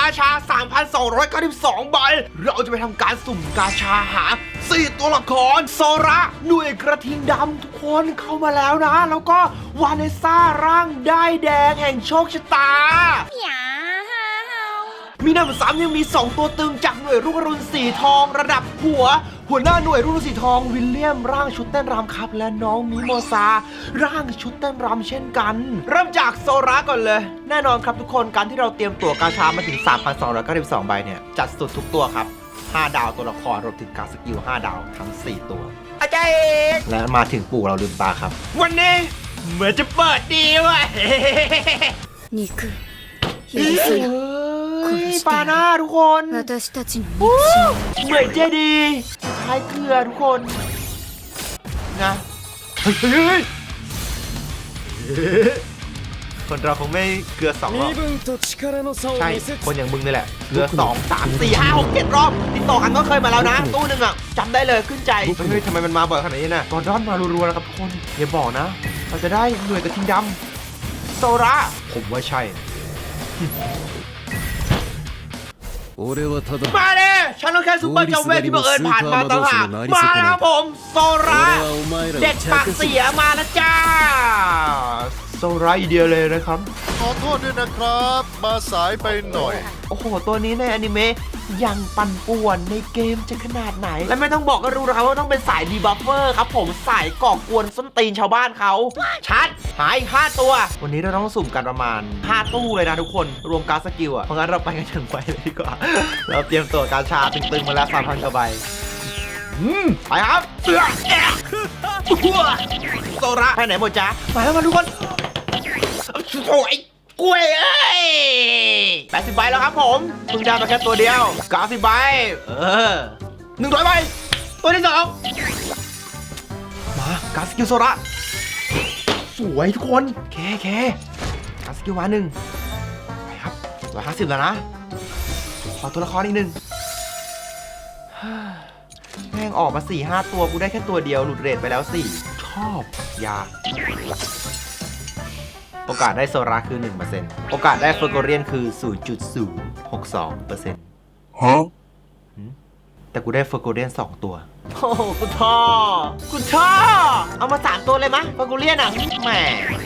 กาชา 3,292 ใบ เราจะไปทำการสุ่มกาชาหา 4 ตัวละครโซระหน่วยกระทิงดำทุกคนเข้ามาแล้วนะ แล้วก็วาเลซ่าร่างได้ายแดงแห่งโชคชะตา มีหน้ำซ้ำยังมี 2 ตัวตึงจากหน่วยรุ่งอรุณสีทองระดับหัว หัวหน้าหน่วยรุ่นสีทอง วิลเลียมร่างชุดเต้นรำครับ และน้องมิโมซา ร่างชุดเต้นรำเช่นกัน เริ่มจากโซระก่อนเลย แน่นอนครับทุกคนการที่เราเตรียมตัวกาชามาถึง 3,292 ใบเนี่ย จัดสุดทุกตัวครับ 5 ดาวตัวละครรวมถึงการสกิล 5 ดาวทั้ง 4 ตัวอาจารย์และมาถึงปู่เราลืมตาครับ วันนี้เหมือนจะเปิดดีว่ะนี่คือปาน้าทุกคนเหมือนเจดี ย์สุดท้ายเกลือทุกคน นะเฮ้ยเฮ้ยเฮ้ยคนเราคงไม่เกลือสองรอบ 身分と力の差を ใช่ 見せつ คนอย่างมึงนี่แหละ เกลือสองสามสี่ห้าหกเจ็ดรอบ ติดต่อกันก็เคยมาแล้วนะ ตู้หนึ่งอ่ะจำได้เลยขึ้นใจ เฮ้ยทำไมมันมาบ่อยขนาดนี้น่ะกอร์ดอนมารัวๆแล้วครับทุกคน อย่าบอกนะ เราจะได้หน่วยกระทิงดำโซระผมว่าใช่ 俺はただ มาเลยฉันต้องแค่ซุปเปอร์จอมเวทที่บังเอิญผ่านมาต่างหามาแล้วผมโซระเด็กปากเสียมาแล้วจ้าโซระอีเดียเลยนะครับ ขอโทษด้วยนะครับ มาสายไปหน่อย โอ้โห ตัวนี้ในอนิเมะ ยังปั่นป่วนในเกมจะขนาดไหน และไม่ต้องบอกก็รู้นะครับว่าต้องเป็นสายดีบัฟเฟอร์ครับผมสายก่อกวนส้นตีนชาวบ้านเขาชัดหายห้าตัว วันนี้เราต้องสุ่มกันประมาณ 5 ตู้เลยนะทุกคนรวมการดสกิลอะเพราะงั้นเราไปกันถึงไปเลยดีกว่า เราเตรียมตัวการชาตึงๆมาแล้ว3,000กว่าใบอืมไปครับเสือแอะทั่วโซระไปไหนหมดจ๊ะมาแล้วมาทุกคนโอ้ย กล้วยเอ้ยแปดสิบใบแล้วครับผมเพิ่งได้มาแค่ตัวเดียวเก้าสิบใบ เออหนึ่งร้อยใบ ตัวที่สองมากาสกิลโซระสวยทุกคนเคเคกาสกิลมาหนึ่งไปครับร้อยห้าสิบแล้วนะ ขอตัวละครอีกหนึ่งฮ่าแม่งออกมาสี่ห้าตัว กูได้แค่ตัวเดียว หลุดเรทไปแล้วสี่ ชอบ อยาก โอกาสได้โซราคือ 1%โอกาสได้เฟอร์โกเรียนคือ 0.062%ฮะแต่กูได้เฟอร์โกเรียน2ตัว โอ้โหกูท่อกูท่อ เอามา3ตัวเลยมะเฟอร์โกเรียนอะแหม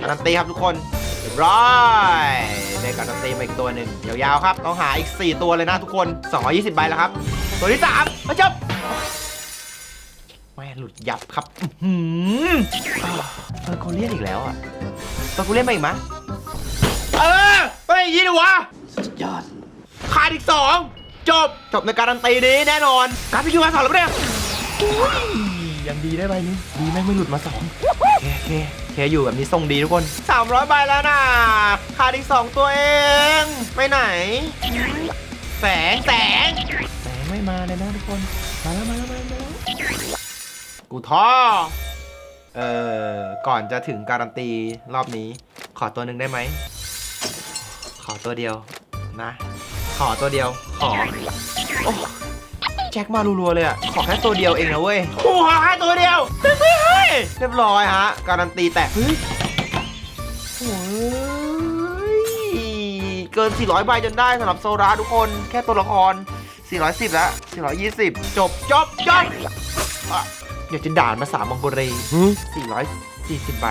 การันตีครับทุกคนเรียบร้อยได้การันตีมาอีกตัวหนึ่งยาวๆครับ ต้องหาอีก 4 ตัวเลยนะทุกคน 220 ใบแล้วครับ ตัวที่ 3 มาจบแม่หลุดยับครับอื้อหืออ่าเฟอร์โกเรียนอีกแล้วอะ ตัวกูเล่นมาอีกมะเออไม่อย่างนี้ดิวะสุดยอดขาดอีกสองจบ จบในการันตีนี้แน่นอน การพิคิวมาสองแล้วปะเนี่ยอุ้ยยังดีได้ใบนี้ดีแม่งไม่หลุดมาสองโอเคโอเคโอเคอยู่แบบนี้ทรงดีทุกคน 300ใบแล้วนะขาดอีก2ตัวเอง ไปไหน แสงแสงแสงไม่มาเลยนะทุกคน มาแล้วมาแล้วมาแล้วมาแล้วกูท่อ เอ่อ ก่อนจะถึงการันตีรอบนี้ ขอตัวหนึ่งได้ไหม ขอตัวเดียวนะ ขอตัวเดียว ขอ โอ้แจ็คมารัวๆเลยอะขอแค่ตัวเดียวเองนะเว้ยโอ้ขอแค่ตัวเดียวไม่ไม่ให้เรียบร้อยฮะ การันตีแตกเฮ้ยโอ้ยเกิน 400 ใบจนได้สำหรับโซราทุกคน แค่ตัวละคร 410 แล้ว 420 จบจบจบ อะอยากจะด่านมาสามมังกรี440ใบ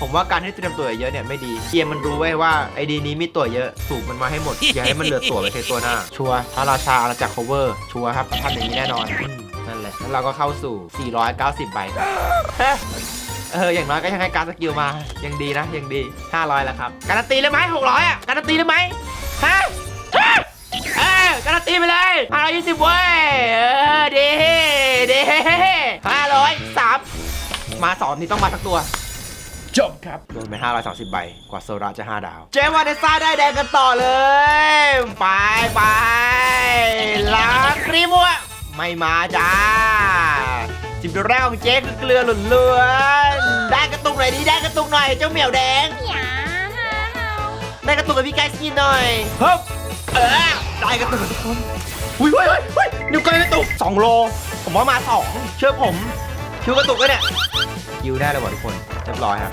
ผมว่าการที่เตรียมตัวเยอะเนี่ยไม่ดี เกมมันรู้ไว้ว่าไอดีนี้มีตัวเยอะ สูบมันมาให้หมด อย่าให้มันเหลือตัวไปใช้ตัวหน้า ชัวร์ถ้าราชาอาณาจักร cover ชัวร์ครับทำอย่างนี้แน่นอนอืมนั่นแหละ แล้วเราก็เข้าสู่ 490 ใบครับเฮ้ยเออ อย่างน้อยก็ยังให้การสกิลมา ยังดีนะ ยังดี 500 แล้วครับ การันตีเลยไหม600 อะ การันตีเลยไหมฮะฮะเออ การันตีไปเลย520เว้ยเออดีดี500 3มาสอนนี่ต้องมาสักตัว จบครับโดนไป530 ใบ กว่าโซราจะ 5 ดาว เจวานเนซ่าได้แดงกันต่อเลย ไปไปลาครีมัวไม่มาจ้าจิบแรกของเจ๊คือเกลือหลุนเลือนๆได้กระตุกหน่อยดิได้กระตุกหน่อยเจ้าเหมียวแดง ได้กระตุกกับพี่ไกด์สกินหน่อยฮึบเออ ได้กระตุกกับทุกคนอุ้ยเฮ้ยเฮ้ยเฮ้ยนิ้วก้อยกระตุก2โล ผมว่ามา2เชื่อผมคิวกระตุกแล้วเนี่ยคิวได้เลยว่ะทุกคนเรียบร้อยครับ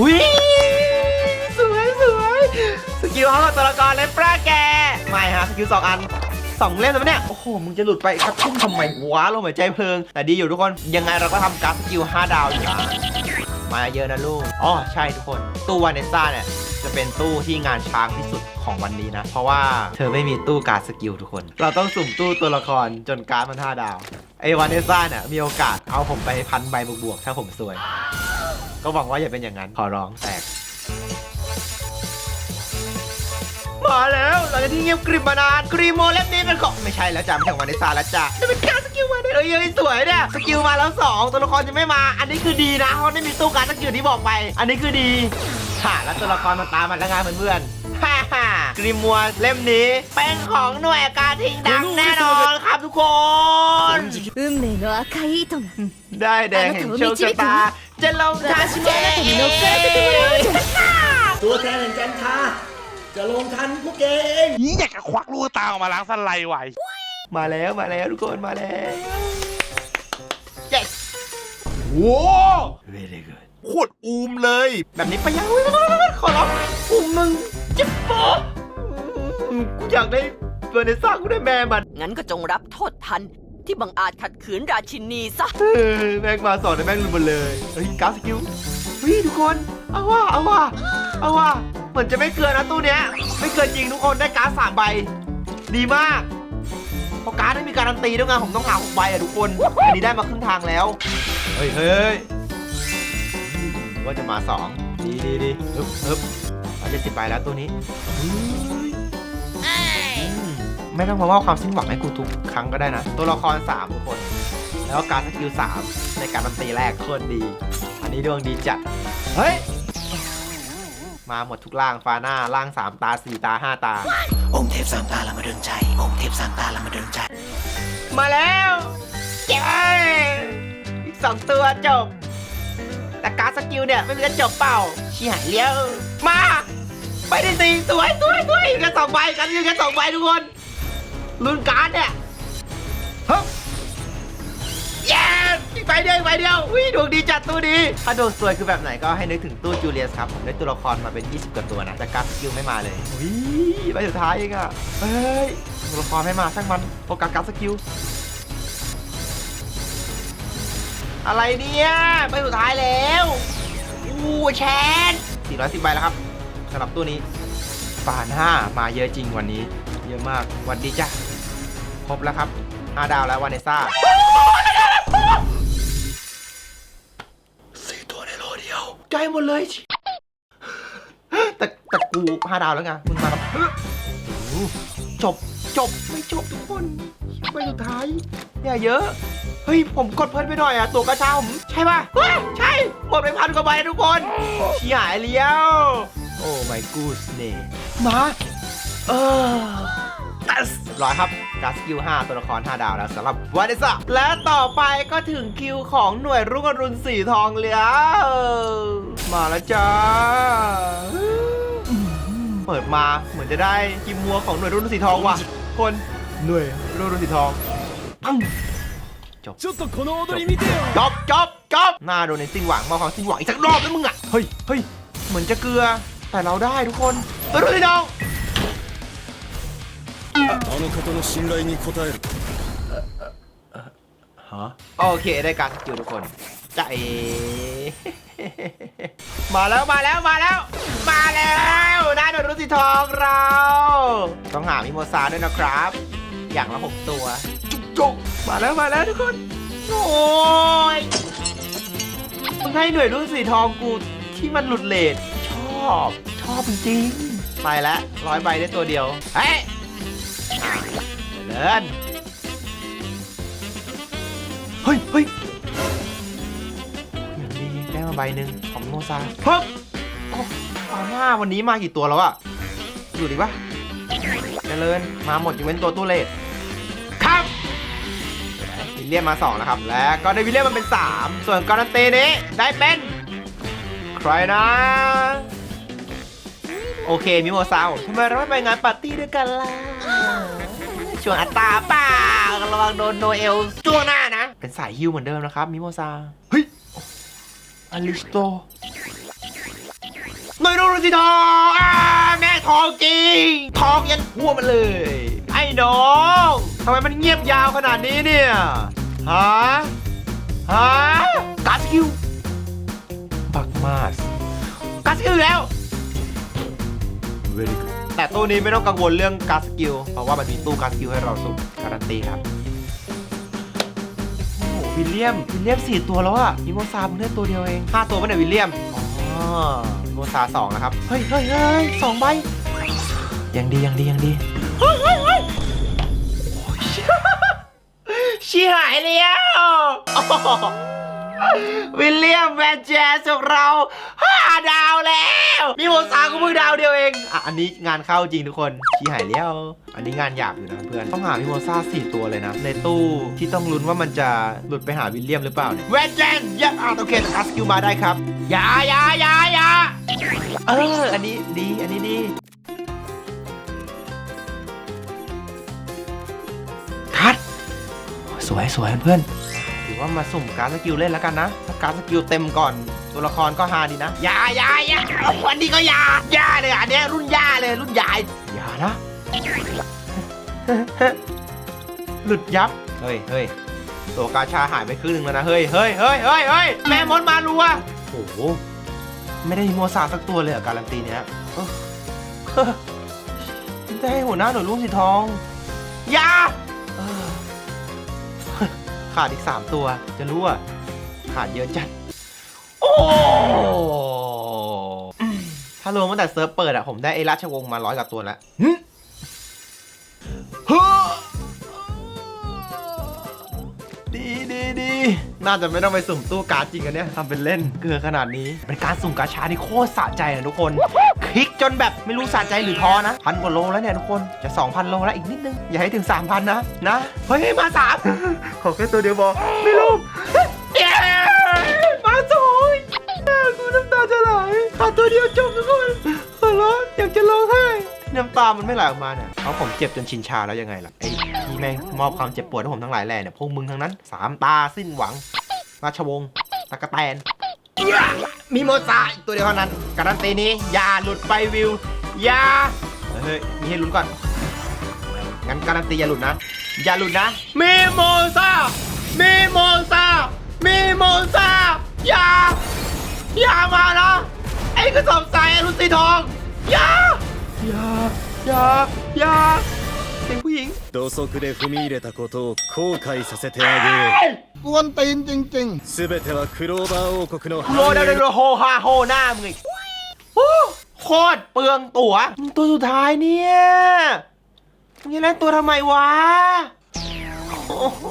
อุ้ยสวยสวยสกิลเขากับตัวละครเล่นปลาแกไม่ฮะสกิลสองอันสองเล่มแล้วเนี่ย โอ้โห มึงจะหลุดไปครับทุ่มทำไมวะลงหายใจเพลิง แต่ดีอยู่ทุกคน ยังไงเราก็ทำการดสกิล5ดาวอยู่นะ มาเยอะนะลูก อ๋อใช่ทุกคน ตู้วาเนสซ่าเนี่ยจะเป็นตู้ที่งานช้างที่สุดของวันนี้นะ เพราะว่าเธอไม่มีตู้การ์ดสกิลทุกคน เราต้องสุ่มตู้ตัวละครจนการ์ดมัน5ดาว ไอ้วาเนสซ่าเนี่ยมีโอกาสเอาผมไปพันใบบวกๆถ้าผมสวย ก็หวังว่าอย่าเป็นอย่างนั้นขอร้องแตก มาแล้วหลังจากที่เงียบกริบมานานกรีโมเล่มนี้เป็นของไม่ใช่แล้วจ้ะไม่ใช่ของวานิสาแล้วจ้ะจะเป็นการสกิลมาเนี่ยเอ้ยเอ้ยสวยเนี่ยสกิลมาแล้วสองตัวละครจะไม่มา อันนี้คือดีนะเพราะไม่มีตู้การดสกิลที่บอกไป อันนี้คือดีฮ่าแล้วตัวละครมันตามมาแล้วไงเพื่อนๆฮ่าฮ่ากรีมัวเล่มนี้เป็นของหน่วยการทิ้งดังแน่นอนครับทุกคน 運命の赤い糸が ได้แดงแห่งโชคชะตาจะลงทัน 私もあなたに乗っからせてもらうじゃん ตัวแทนแห่งจันทรา จะลงทันพวกแกเองนี่อยากจะควักลูกตาออกมาล้างสไลด์ไหวมาแล้วมาแล้วทุกคนมาแล้ว yes โว้ very good โคตรอูมเลย แบบนี้ไปยังอุ๊ยขอร้องอุ้มมึงเจ็บปะอืมกูอยากได้เบอร์เนซ่ากูได้แม่มัน งั้นก็จงรับโทษทันที่บังอาจขัดขืนราชินีซะ เออแม่งมาสอนแต่แม่งลืมหมดเลยเฮ้ยการดสกิล เฮ้ยทุกคน เอาว่าเอาว่าเอาว่าเหมือนจะไม่เกินนะตู้เนี้ย ไม่เกินจริงทุกคนได้การ์ดสามใบ ดีมากเพราะการ์ดไม่มีการันตีด้วยไงผมต้องหาหกใบอะทุกคน อันนี้ได้มาครึ่งทางแล้ว เฮ้ยเฮ้ยว่าจะมาสองดีดีดีฮึบฮึบเราจะสิบใบแล้วตัวนี้ไม่ต้องมาว่าความสิ้นหวังให้กูทุกครั้งก็ได้นะ ตัวละครสามทุกคน แล้วก็การสกิล3ในการดนตรีแรกโคตรดี นนี้ดวงดีจัด เฮ้ย มาหมดทุกล่างฟาหน้าล่าง 3 ตา 4 ตา 5 ตา องค์เทพสามตาละมาดนใจ องค์เทพสามตาละมาดนใจ มาแล้วเจ้ยอีกสองตัวจบ แต่การดสกิลเนี่ยไม่มีการจบเปล่าเชี่ยเลี้ยว มาไปได้สี่สวยสวยสวยอีกแค่สองใบกันอีกแค่สองใบทุกคนลุ้นการดเนี่ย ฮึบเย้อีกใบเดียวอีกใบเดียววิดวงดีจัดตัวดีถ้าดวงสวยคือแบบไหนก็ให้นึกถึงตู้จูเลียสครับผมได้ตัวละครมาเป็น 20กว่าตัวนะแต่การดสกิลไม่มาเลยวิใบสุดท้ายเองอะเฮ้ยตัวละครไม่มาช่างมันโฟกัสการดสกิลอะไรเนี่ยใบสุดท้ายแล้วอู้แชน410ใบแล้วครับสำหรับตู้นี้ปานห้ามาเยอะจริงวันนี้ เยอะมากวันดีจ้ะครบแล้วครับ5ดาวแล้ววาเนซ่า ใจหมดเลย แต่แต่กูห้าดาวแล้วไงมึงมาแบบจบจบไม่จบทุกคนไปสุดท้าย อย่าเยอะ เฮ้ย ผมกดเพลินไปหน่อยอะตัวกระชาผมใช่ป่ะใช่ หมดไปพันกว่าใบทุกคนชี้หายเลี้ยว โอ้ my goodness มา เออ yes ร้อยครับกัสคิวห้าตัวละคร 5 ดาวแล้วสำหรับวานิสาและต่อไปก็ถึงคิวของหน่วยรุ่งอรุณสีทองแล้วมาแล้วจ้าเปิดมาเหมือนจะได้กิมมัวของหน่วยรุ่นสีทองว่ะคนหน่วยรุ่นสีทองจบจบจบจบหน้าโดนในซิงหวังมาของซิงหวังอีกสักรอบแล้วมึงอะเฮ้ยเฮ้ยเหมือนจะเกลือแต่เราได้ทุกคนรุ่นสีทอง あの方の信頼に応える ฮะโอเคได้การสกิลทุกคนจะเอ มาแล้วมาแล้วมาแล้ว มาแล้วได้โดนรุ่นสีทองเรา ต้องหามิโมซาด้วยนะครับ อย่างละหกตัว จุกจุกมาแล้วมาแล้วทุกคน โอ้ยมึงให้หน่วยรุ่นสีทองกูที่มันหลุดเลทชอบ ชอบจริงๆไปแล้วร้อยใบได้ตัวเดียว เฮ้ยอ่ะ เดิน เฮ้ยเฮ้ยอย่างดีได้มาใบหนึ่งของโมซาเฮ้ยโอ้ฟาหน้าวันนี้มากี่ตัวแล้วอะอยู่ดีปะเจริญมาหมดอยกเว้นตัวตู้เลทครับวิลเลียมมา 2 นะครับ และก็ได้วิลเลียมมันเป็น 3 ส่วนการันเตนี้ได้เป็น ใครนะ โอเคมิโมซาวทำไมเราไม่ไปงานปาร์ตี้ด้วยกันล่ะ ช่วงอัตราเปล่าระวังโดนโนเอลจ้วงหน้านะ เป็นสายฮิวเหมือนเดิมนะครับ มิโมซา เฮ้ยอลิสโตหน่อยดูสิทองอ่าแม่ทองจริง ทองยันทั่วมันเลย ไอ้น้องทำไมมันเงียบยาวขนาดนี้เนี่ยฮะฮะการสกิลบักมาสการสกิลอีกแล้ว very good แต่ตู้นี้ไม่ต้องกังวลเรื่องการดสกิล เพราะว่ามันมีตู้การดสกิลให้เราสุ่มการันตีครับโอ้โหวิลเลียมวิลเลียมสี่ตัวแล้วอะมิโมซาเพิ่งได้ตัวเดียวเองห้าตัวไม่ได้วิลเลียมอ๋อมิโมซาสองนะครับ เฮ้ยเฮ้ยเฮ้ยสองใบยังดียังดียังดีเฮ้ยเฮ้ยเฮ้ยโอ้ยชี้หายแล้วอ๋อ วิลเลียมแมนแจสของเราห้าดาวแล้วมิโมซาก็เพิ่งดาวเดียวเองอะอันนี้งานเข้าจริงทุกคนชี้หายแล้ว อันนี้งานหยาบอยู่นะเพื่อนต้องหามิโมซาสี่ตัวเลยนะ ในตู้ที่ต้องลุ้นว่ามันจะหลุดไปหาวิลเลียมหรือเปล่าเนี่ยแวนแจนยัดอะโอเคคัสกิลมาได้ครับอย่าอย่าอย่าอย่าเออ อันนี้ดี อันนี้ดีคัดสวยสวยเพื่อน ถือว่ามาสุ่มการดสกิลเล่นแล้วกันนะถ้าการดสกิลเต็มก่อน ตัวละครก็ฮาดีนะอยาอยาอยาวันนี้ก็อยาอยาเลยอันเนี้ยรุ่นยาเลยรุ่นยายอย่านะ หลุดยับ เฮ้ยเฮ้ยตัวกาชาหายไปครึ่งหนึงแล้วนะ เฮ้ยเฮ้ยเฮ้ยเฮ้ยเฮ้ยแม่มดมารัวโอ้โห ไม่ได้โมซาสักตัวเลยเหรอะการันตีเนี้ยเออเฮ้อได้ให้หัวหน้าหน่วยลูกสีทองอยาเออ ขาดอีก 3 ตัว จะรู้อะขาดเยอะจัด โอ้อืมถ้ารวมตั้งแต่เซิร์ฟเปิดอะผมได้ไอ้ราชวงศ์มาร้อยกว่าตัวแล้ว น่าจะไม่ต้องไปสุ่มตู้การ์ดจริงกันเนี่ยทำเป็นเล่นเกลือขนาดนี้ เป็นการสุ่มกาชาที่โคตรสะใจนะทุกคน คลิกจนแบบไม่รู้สะใจหรือท้อนะพันกว่าโลแล้วเนี่ยทุกคนจะ 2,000 โลแล้วอีกนิดนึง อย่าให้ถึง 3,000 นะ นะ เฮ้ย มาสามขอแค่ตัวเดียวพอไม่รู้มาสองกูน้ำตาจะไหลขาดตัวเดียวจบทุกคนขอร้องอยากจะร้องไห้น้ำตามันไม่ไหลออกมาเนี่ยเพราะผมเจ็บจนชินชาแล้วยังไงล่ะไอ้ แม่งมอบความเจ็บปวดให้ผมทั้งหลายแหล่เนี่ยพวกมึงทั้งนั้นสามตาสิ้นหวัง ราชวงศ์ตะกะแตน มีโมซาอีกตัวเดียวเท่านั้น การันตีนี้ อย่าหลุดไปวิว อย่า เฮ้ย มีให้ลุ้นก่อน งั้นการันตีอย่าหลุดนะ อย่าหลุดนะ มีโมซามีโมซามีโมซาอย่า อย่ามานะไอ้กระสอบทรายไอ้รุ่นสีทอง อย่า อย่า อย่า อย่าเสียงผู้หญิง 土足で踏み入れたことを後悔させてあげようกวนตีนจริง 全てはクローバー王国の โลดาโลโฮฮาโฮหน้ามึงอีกโอ้โคตรเปลืองตั๋วมึงตัวสุดท้ายเนี่ยมึงจะเล่นตัวทำไมวะโอ้โห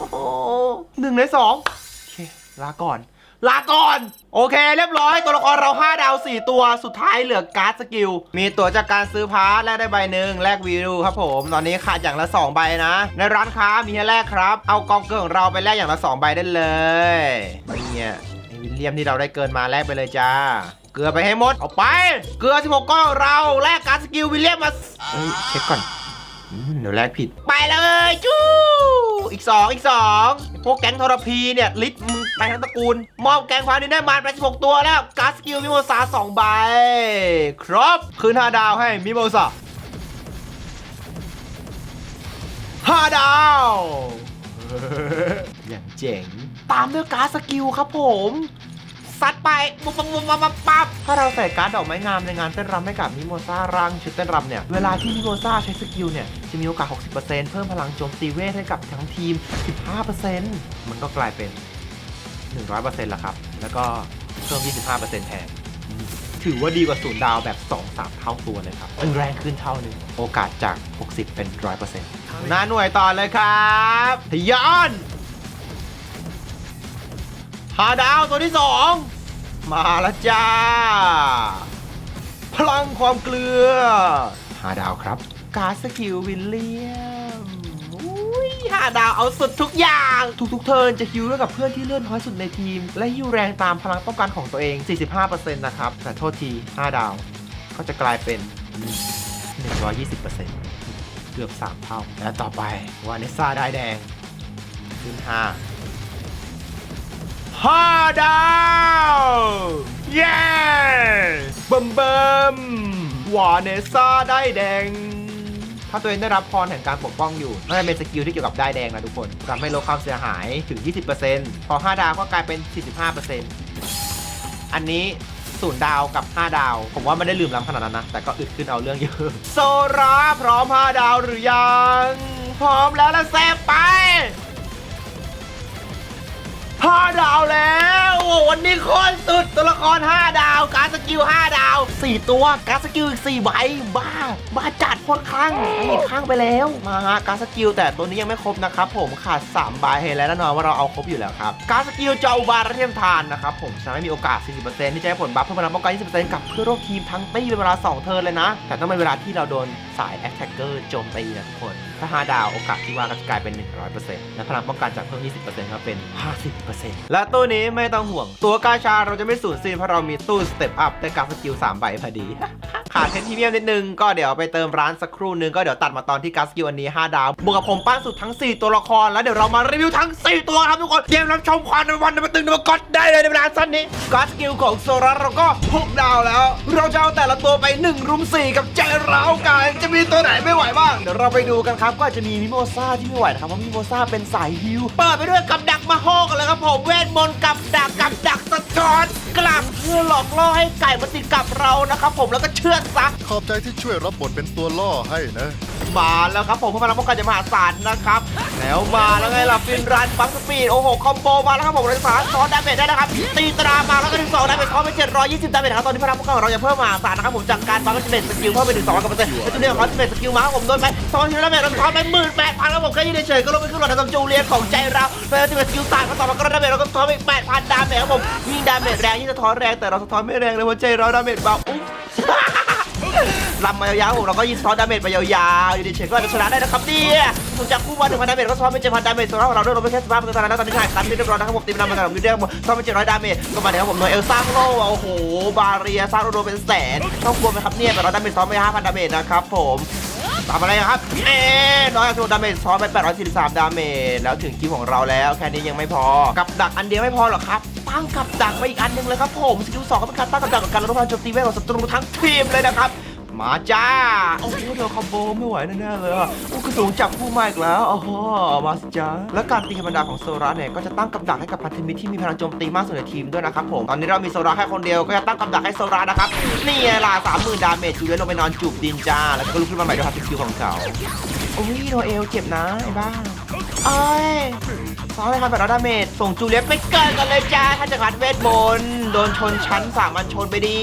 หนึ่งในสองโอเค ลาก่อน ลาก่อนโอเค เรียบร้อยตัวละครเรา 5 ดาว 4 ตัวสุดท้ายเหลือการ์ดสกิล มีตัวจากการซื้อพาร์ทแลกได้ใบหนึ่งแลกวิวครับผม ตอนนี้ขาดอย่างละ 2 ใบนะ ในร้านค้ามีให้แลกครับ เอากองเกลือของเราไปแลกอย่างละ 2 ใบได้เลยเนี่ยไอวิลเลียมที่เราได้เกินมาแลกไปเลยจ้า เกลือไปให้หมดเอาไป เกลือ 16 ก้อนของเราแลกการ์ดสกิลวิลเลียมมาเฮ้ยเช็คก่อนเดี๋ยวแลกผิดไปเลยจู้ อีก 2 อีก 2 พวกแก๊งทรพีเนี่ยลิทมึงไปทั้งตระกูล มอบแก๊งความนี้ได้มาไป16 ตัวแล้วการสกิลมิโมซา2ใบ ครบ คืน 5 ดาวให้มิโมซา5ดาวอย่างเจ๋ง ตามด้วยการสกิลครับผม ซัดไปปุ๊บปุ๊บปุ๊บปุ๊บปั๊บถ้าเราใส่การ์ดดอกไม้งามในงานเต้นรำให้กับมิโมซาร่างชุดเต้นรำเนี่ย เวลาที่มิโมซาใช้สกิลเนี่ย จะมีโอกาส 60%เพิ่มพลังโจมตีเวทให้กับทั้งทีม 15%มันก็กลายเป็น 100%ละครับ แล้วก็เพิ่ม 25%แทนถือว่าดีกว่าศูนย์ดาวแบบ 2-3 เท่าตัวเลยครับเป็นแรงขึ้นเท่าหนึง โอกาสจาก 60 เป็น 100%หน้าหน่วยต่อเลยครับทยอนหาดาวตัวที่2มาล้วจ้า พลังความเกลือหาดาวครับ การสกิลวิลเลียมอุ้ยหาดาวเอาสุดทุกอย่าง ทุกๆเทิร์นจะฮิวด้วยกับเพื่อนที่เลื่อนน้อยสุดในทีม และฮิวแรงตามพลังป้องกันของตัวเอง 45%นะครับ แต่โทษที 5 ดาว ก็จะกลายเป็น 120%เกือบ 3 เท่า และต่อไป วานิสซาได้แดงขึ้น5 ห้าดาว เย้บึมเบิมวาเนซ่าได้แดง ถ้าตัวเองได้รับพรแห่งการปกป้องอยู่น่าจะเป็นสกิลที่เกี่ยวกับได้แดงนะทุกคนทำให้ลดความเสียหายถึง 20%พอ 5 ดาวก็กลายเป็น 45%อันนี้ศูนย์ดาวกับ 5 ดาว ผมว่าไม่ได้ลืมล้ำขนาดนั้นนะ แต่ก็อึดขึ้นเอาเรื่องเยอะ โซราพร้อม 5 ดาวหรือยัง พร้อมแล้วแล้วแซบไป ห้าดาวแล้วโอ้วันนี้โคตรสุดตัวละคร 5 ดาว การดสกิล 5 ดาว 4 ตัว การดสกิลอีก4ใบบ้า บ้าจัดโคตรคลั่งอันนี้คลั่งไปแล้ว มาฮะการดสกิลแต่ตัวนี้ยังไม่ครบนะครับผมขาด3ใบเห็นแล้วแน่นอนว่าเราเอาครบอยู่แล้วครับ การดสกิลเจออุบาระเทียมทานนะครับผมจะไม่มีโอกาส 40%ที่จะให้ผลบัฟเพิ่มพลังป้องกัน 20%กับเพื่อนร่วมทีมทั้งตีเป็นเวลา 2 เทิร์นเลยนะ แต่ต้องเป็นเวลาที่เราโดน สายแอคแท็กเกอร์โจมตีนะทุกคน ถ้า5ดาวโอกาสที่ว่าก็จะกลายเป็น 100%และพลังป้องกันจากเพิ่ม 20%ก็เป็น 50%และตู้นี้ไม่ต้องห่วง ตัวกาชาเราจะไม่สูญสิ้นเพราะเรามีตู้สเต็ปอัพได้การสกิล3ใบพอดี ขาดเพชรพรีเมียมนิดนึงก็เดี๋ยวไปเติมร้านสักครู่นึงก็เดี๋ยวตัดมาตอนที่การสกิลอันนี้ 5 ดาวบวกกับผมปั้นสุดทั้ง 4 ตัวละคร แล้วเดี๋ยวเรามารีวิวทั้ง 4 ตัวครับทุกคนเตรียมรับชมความในวันในมาตึงในมากดได้เลยในเวลาสั้นนี้การสกิลของโซราเราก็6ดาวแล้ว เราจะเอาแต่ละตัวไป1รุม4กับใจร้าวกันจะมีตัวไหนไม่ไหวบ้างเดี๋ยวเราไปดูกันครับก็จะมีมิโมซ่าที่ไม่ไหวนะครับเพราะมิโมซ่าเป็นสายฮิวเปิดไปด้วยกับดักมาโฮกันเลยครับผมเวทมนต์กับดักกับดักสะท้อนกลับเพื่อหลอกล่อให้ไก่มาติดกับเรานะครับผมแล้วก็เชือดซะ ขอบใจที่ช่วยรับบทเป็นตัวล่อให้นะ มาแล้วครับผมพลังป้องกันจะมหาศาลนะครับ แล้วมาแล้วไงล่ะฟินรันบังสปีดโอ้โหคอมโบมาแล้วครับผมเราจะสามารถซ้อนดาเมจได้นะครับตีตรามาแล้วก็ถึงสองดาเมจซ้อนไป720ดาเมจครับตอนนี้พลังป้องกันของเราจะเพิ่มมหาศาลนะครับผมจากการบังสปีดสกิลเพิ่มไปถึง2กับเปอร์เซ็นต์แล้วจุดเด่นของสปีดสกิลมาครับผมโดนไปซ้อนทีละดาเมจเราซ้อนไปหมื่นแปดพันแล้วผมแค่ยืนเฉยๆก็ลงไปขึ้นรถทำจูเลียนของใจเราไปสปีดสกิลสามก็ต่อมาก็ดาเมจเราก็ซ้อนไปแปดพันดาเมจครับผมยิ่งดาเมจแรงยิ่งสะท้อนแรงแต่เราสะท้อนไม่แรงเลยเพราะใจเราดาเมจเบาอุ๊ย ลำมายาวๆผมเราก็ยิงซ้อนดาเมจไปยาวๆอยู่ดีเฉยก็อาจจะชนะได้นะครับเนี่ยผมจากคู่มาหนึ่งพันดาเมจก็ซ้อนไปเจ็ดพันดาเมจส่วนของเราด้วยเราไปแค่สิบห้าเปอร์เซ็นต์แล้วตอนนี้ใช่ตันที่เรียบร้อยนะครับผมตีมนำมาจากผมยู่เรียกซ้อนไปเจ็ดร้อยดาเมจก็มาเดี๋ยวผมหน่วยเอลสร้างโล่โอ้โหบาเรียสร้างโลเป็นแสนต้องกลัวไหมครับเนี่ยแต่เราดาเมจซ้อนไปห้าพันดาเมจนะครับผมตามอะไรครับเอ๊ะน้อยจากดาเมจซ้อนไป843 ดาเมจแล้วถึงคิวของเราแล้วแค่นี้ยังไม่พอ กับดักอันเดียวไม่พอหรอครับ ตั้งกับดักไปอีกอันหนึ่งเลยครับผมสกิลสองก็เป็นการตั้งกับดักกับการลดพลังโจมตีเวทของศัตรูทั้งทีมเลยนะครับ มาจ้า โอ้โหเดี๋ยวคอมโบไม่ไหวแน่ๆเลยอะโอ้กระสูงจับคู่มาอีกแล้วอ๋อมาจ้า และการตีธรรมดาของโซราเนี่ยก็จะตั้งกับดักให้กับพันธมิตรที่มีพลังโจมตีมากสุดในทีมด้วยนะครับผมตอนนี้เรามีโซราแค่คนเดียวก็จะตั้งกับดักให้โซรานะครับนี่ไงล่ะสามหมื่นดาเมจจูเลียนลงไปนอนจูบดินจ้าแล้วก็ลุกขึ้นมาใหม่ด้วยฮัตสกิลของเขาโอ้ยโนเอลเจ็บนะไอ้บ้าเอ้ย ซ้อมไปทำแบบดาเมจส่งจูเลียนไปเกินกันเลยจ้าถ้าจะงัดเวทมนต์โดนชนชั้นสามัญชนไปดี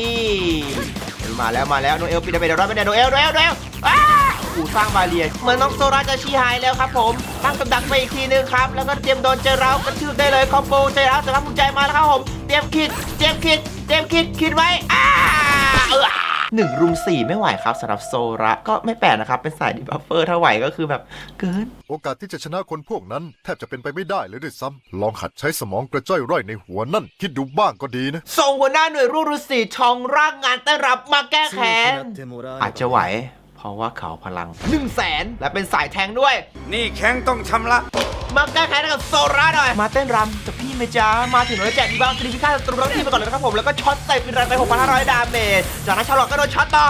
มาแล้วมาแล้วโนเอลปิดดาเมจเดี๋ยวรอดไม่ได้โนเอลโนเอลโนเอลอ้าอูสร้างบาเรียเหมือนน้องโซราจะชี้หายแล้วครับผมตั้งกำดักไปอีกทีนึงครับ แล้วก็เตรียมโดนเจอเรากระทืบได้เลยคอมโบเจอเราสำหรับภูมิใจมาแล้วครับผมเตรียมคิดเตรียมคิดเตรียมคิดคิดไว้อ้าเออ 1รุม4 ไม่ไหวครับสำหรับโซระก็ไม่แปลกนะครับ เป็นสายดีบัฟเฟอร์ถ้าไหวก็คือแบบเกิน โอกาสที่จะชนะคนพวกนั้น แทบจะเป็นไปไม่ได้เลยด้วยซ้ำลองหัดใช้สมองกระจ้อยร่อยในหัวนั่น คิดดูบ้างก็ดีนะ ส่งหัวหน้าหน่วยรูรุสีทองร่างงานต้อนรับมาแก้แค้นอาจจะไหว เพราะว่าเขาพลัง1นึ่งแสนและเป็นสายแทงด้วย นี่แข้งต้องชำระ มาแก้แค้นให้กับโซราหน่อย มาเต้นรำกับพี่เมจ้ามาถึงเราแจกดีบ้างทรีพิฆาตศัตรูทั้งทีมไปก่อนเลยนะครับผม แล้วก็ช็อตใส่ฟินรันไป 6,500 ดาเมจ จากนั้นชาร์ลอตก็โดนช็อตต่อ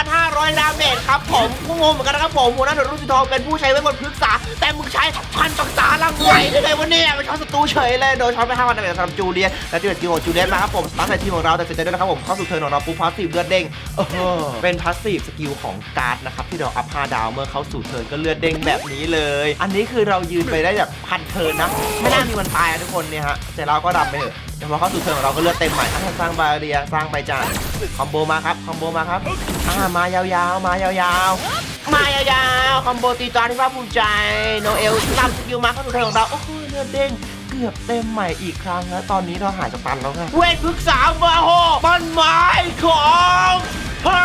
6,500 ดาเมจครับผมก็งงเหมือนกันนะครับผมหัวหน้าหน่วยรุ่นสีทองเป็นผู้ใช้เวทมนต์พฤกษา แต่มึงใช้พันต่างตาลังไหวได้ไงวะเนี่ยมันช็อตศัตรูเฉยเลย โดนช็อตไป5,000ดาเมจสำหรับจูเลียนและที่เป็นทีมของจูเลียนนะครับผมสตาร์ทใส่ทีมของเราแต่เสร็จด้วยนะครับผมเข้าสู่เทิร์นของเราปุ๊บพาสซีฟเลือดเด้งเออเป็นพาสซีฟสกิลของการ์ดนะครับที่เราอัพ5ดาวเมื่อเขาสู่เทิร์นก็เลือดเด้งแบบนี้เลย อันนี้คือเรายืนไปได้แบบพันเทิร์นนะ ไม่น่ามีวันตายอะทุกคนเนี่ยฮะแต่เราก็ดำไปเถอะเดี๋ยวพอเข้าสู่เทิร์นของเราก็เลือดเต็มใหม่อะสร้างบาเรียสร้างไปจ้าคอมโบมาครับคอมโบมาครับอ่ามายาวๆ มายาวๆ มายาวๆคอมโบตีจานที่ภาภูมิใจโนเอลตามสกิลมาเข้าสู่เทิร์นของเราโอ้โหเลือดเด้งเกือบเต็มใหม่อีกครั้งแล้วตอนนี้เราหายจากตันแล้วไงเวทพึกษามาโหมันไม้ของพา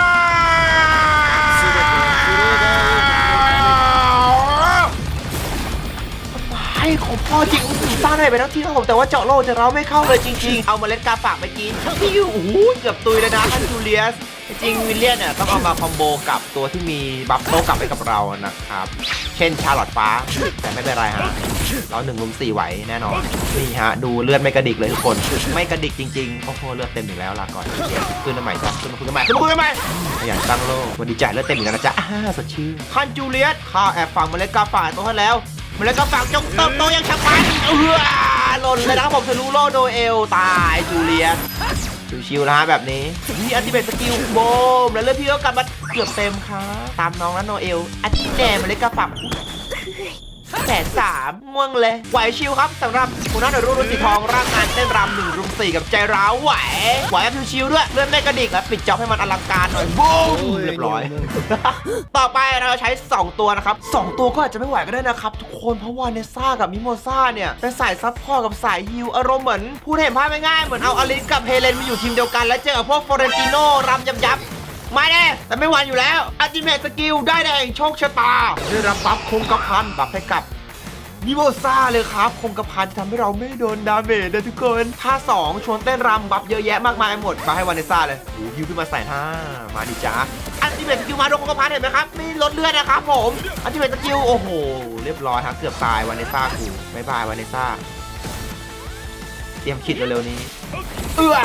ไอ้ของพ่อจริงอื้อหือสร้างได้ไปทั้งที่ครับผมแต่ว่าเจาะโลกจะเราไม่เข้าเลยจริง ๆ เอาเมล็ดกาฝากไปกินพี่โอ้โหเกือบตุยเลยนะท่านจูเลียสจริงๆวิลเลียนเนี่ยต้องเอามาคอมโบกับตัวที่มีบัฟโต้กลับให้กับเรานะครับ เช่นชาร์ลอตฟ้า แต่ไม่เป็นไรฮะเราหนึ่งลุมสี่ไหวแน่นอน นี่ฮะ ดูเลือดไม่กระดิกเลยทุกคน ไม่กระดิกจริงๆ โอ้โหเลือดเต็มอีกแล้วลาก่อนเดี๋ยวขึ้นมาใหม่จ้ะขึ้นมาคุยกันใหม่ขึ้นมาคุยกันใหม่ขยันตั้งโลกวันดีจ่ายเลือดเต็มอีกแล้วนะจ๊ะอ่าสดชื่นคันจูเลียสข้าแอบฟังเมล็ดกาฝากตัวให้แล้ว เมล็ดกาฝากจงเติบโตอย่างฉับพลันเออหล่นเลยนะครับผมทะลุโลโดเอลตายจูเลียสชิวๆนะฮะแบบนี้นี่อันติเบตสกิลโบมแล้วเลือดพี่ก็กลับมาเกือบเต็มค่ะตามน้องแล้วโนเอลอันติแดงมาเลยกระปับ แสนสามม่วงเลยไหวชิวครับสำหรับคุณน้าหน่วยรุ่นรุ่นสีทองร่างงานเต้นรำหนึ่งรุมสี่กับใจร้าวไหวไหวแบบชิวๆด้วยเลื่อนไม่กระดิกแล้วปิดจ็อบให้มันอลังการหน่อยบูมเรียบร้อย ต่อไปเราใช้ 2 ตัวนะครับ 2 ตัวก็อาจจะไม่ไหวก็ได้นะครับ ทุกคนเพราะว่าเนซ่ากับมิโมซ่าเนี่ยเป็นสายซับพอร์ตกับสายฮิลอารมณ์เหมือนพูดเห็นภาพง่ายๆเหมือนเอาอลิสกับเฮเลนมาอยู่ทีมเดียวกันแล้วเจอกับพวกฟอเรนติโนรำยับยับ ม่แน่แต่ไม่หวันอยู่แล้วอัลติเมทสกิลได้แดงโชคชะตาได้รับบัฟคงกระพันบัฟให้กับมิโมซ่าเลยครับคงกระพันจะทำให้เราไม่โดนดาเมจนะทุกคนท่า2ชวนเต้นรำบัฟเยอะแยะมากมายหมด มาให้วานิซ่าเลยโอ้ยิวขึ้นมาใส่ท่ามาดิจ้าอันติเมตสกิลมาโดนคงกระพันเห็นไหมครับไม่ลดเลือดนะครับผมอันติเมตสกิลโอ้โห เรียบร้อยครับเกือบตายวานิซ่ากูบายบายวานิซ่าเตรียมคิดเร็วๆนี้ เอื้อ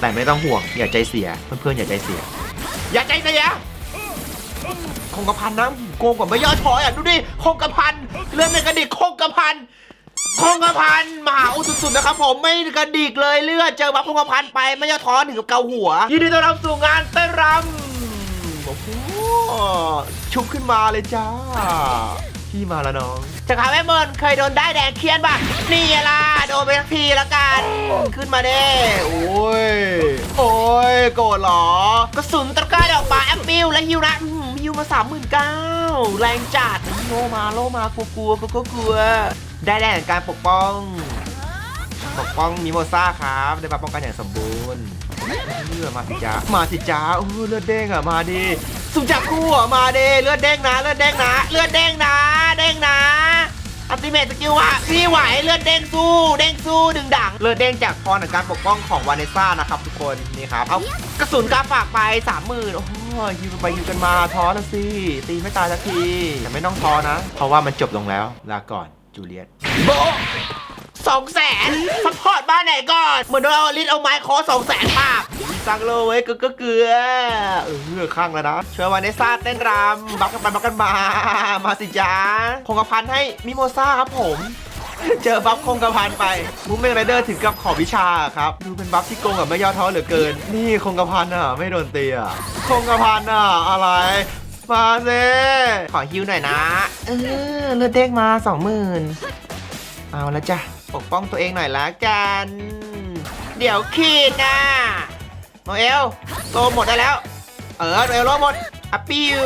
แต่ไม่ต้องห่วงอย่าใจเสียเพื่อนๆอย่าใจเสีย อย่าใจเสียคงกระพันนะโกงกว่าไม่ย่อถอยอะดูดิคงกระพันเลื่อนไม่กระดิกคงกระพันคงกระพันมหาอุสุดๆนะครับผมไม่กระดิกเลยเลือดเจอบัฟคงกระพันไปไม่ย่อท้อถึงกับเกาหัวยินดีต้อนรับสู่งานเต้นรำโอ้โหชุบขึ้นมาเลยจ้าพี่มาแล้วน้อง จะขาแม่เมินเคยโดนได้แดงเคียนป่ะนี่ล่ะโดนไปทักทีละกันขึ้นมาเด้โอ้ยโอ้ยโกรธเหรอกระสุนตะกร้าดอกบาแอปเปิลและฮิวนะฮิวมาสามหมื่นเก้าแรงจัดโลมาโลมากลัวกลัวกลัวกลัวได้แดงการปกป้อง ปกป้องมิโมซ่าครับได้มาป้องกันอย่างสมบูรณ์เลือดมาสิจ้ามาสิจ้าโอ้เลือดเด้งอะมาดิ สุจักกู้อะมาเดิเลือดเด้งนะ เลือดเด้งนะ เลือดเด้งนะ เด้งนะอัลติเมทสกิลอะพี่ไหวเลือดเด้งสู้เด้งสู้ดึงดังเลือดเด้งจากพรแห่งการปกป้องของวาเนซ่านะครับทุกคนนี่ครับเอากระสุนกาฝากไปสามหมื่นโอ้โหฮิวไปฮิวกันมาท้อแล้วสิตีไม่ตายสักทีแต่ไม่ต้องท้อนะ เพราะว่ามันจบลงแล้วลาก่อนจูเลียตโบสองแสนซัพพอร์ตบ้านไหนก่อนเหมือนเอาลิตเอาไม้คอสองแสนปาก สั่งเลเว้ยก็ก็เกลือเออข้างแล้วนะเชิญวันในซ่าเต้นรำบักกันไปบักกันมามาสิจ้าคงกระพันให้มิโมซ่าครับผมเจอบัฟคงกระพันไปมูเมนไรเดอร์ถึงกับขอวิชาครับ ดูเป็นบัฟที่โกงกับไม่ย่อท้อเหลือเกิน นี่คงกระพันอะ ไม่โดนตีอะคงกระพันอะ อะไรมาเซขอฮิวหน่อยนะ เออเลือดเด้งมาสองหมื่นเอาและจ้ะ ปกป้องตัวเองหน่อยละกัน เดี๋ยวขีดนะ โนเอลโลหมดได้แล้ว เออโนเอลโลหมดอัปปิ้ว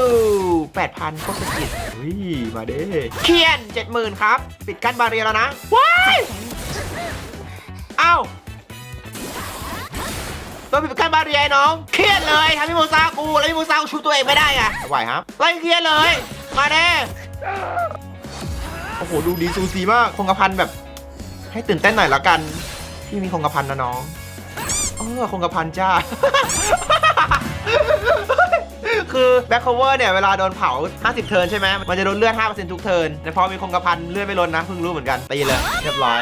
แปดพันโคตรสกิดเฮ้ย มาเด้เคียนเจ็ดหมื่นครับ ปิดกั้นบาเรียแล้วนะ ว้ายเอ้าตัวปิดกั้นบาเรียไอ้น้อง เครียดเลยทำให้โมซากู แล้วให้โมซากูชูตัวเองไม่ได้ไงไหวครับไล่เครียดเลย มาเด้โอ้โห ดูดีซูซีมาก คงกระพันแบบ ให้ตื่นเต้นหน่อยละกัน พี่มีคงกระพันนะน้องเออคงกระพันจ้า คือแบ็คโคเวอร์เนี่ยเวลาโดนเผา 50 เทิร์นใช่ไหมมันจะลดนเลือด 5%ทุกเทิร์นแต่พอมีคงกระพันเลือดไม่ลดนะเพิ่งรู้เหมือนกันตีเลยเรียบร้อย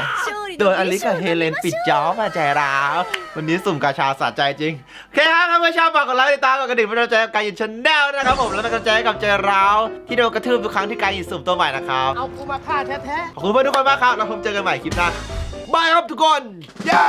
โดนอลิสกับเฮเลนปิดจอบมาใจร้าว วันนี้สุ่มกาชาสะใจจริง โอเคครับถ้าไม่ชอบฝากกดไลค์ติดตามกดกระดิ่งเป็นกำลังใจกับการยินชแนลนะครับผม แล้วเป็กำลังใจให้กับใจร้าว ที่โดนกระทืบทุกครั้งที่การยินสุ่มตัวใหม่นะครับ เอากูมาฆ่าแท้ๆขอบคุณเพื่อนทุกคนมากครับแล้วผมเจอกันใหม่คลิปหน้า บายครับทุกคน เย้